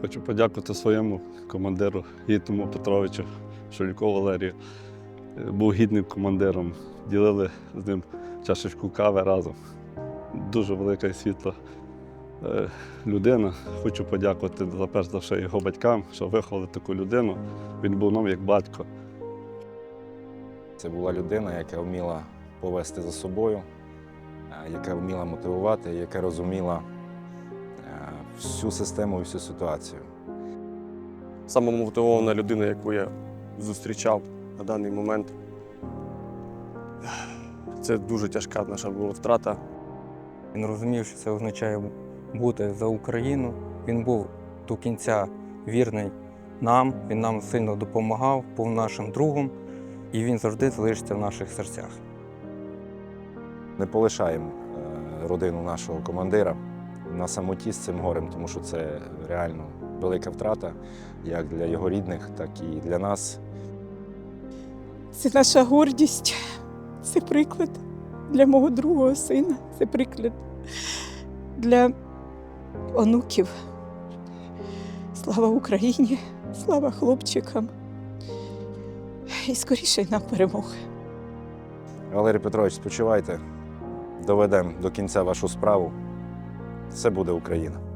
Хочу подякувати своєму командиру Гітному Петровичу Шулько Валерію. Е, Був гідним командиром. Ділили з ним чашечку кави разом. Дуже велика і світла е, людина. Хочу подякувати за перш за все його батькам, що виховали таку людину. Він був нам як батько. Це була людина, яка вміла повести за собою, е, яка вміла мотивувати, яка розуміла всю систему і всю ситуацію. самомотивована людина, яку я зустрічав на даний момент. Це дуже тяжка наша була втрата. Він розумів, що це означає бути за Україну. Він був до кінця вірний нам, він нам сильно допомагав, був нашим другом, і він завжди залишиться в наших серцях. Не полишаємо е, родину нашого командира на самоті з цим горем, тому що це реально велика втрата як для його рідних, так і для нас. Це наша гордість, це приклад для мого другого сина, це приклад для онуків. Слава Україні, слава хлопчикам. І скоріше нам перемоги. Валерій Петрович, спочивайте, доведемо до кінця вашу справу. Все буде Україна.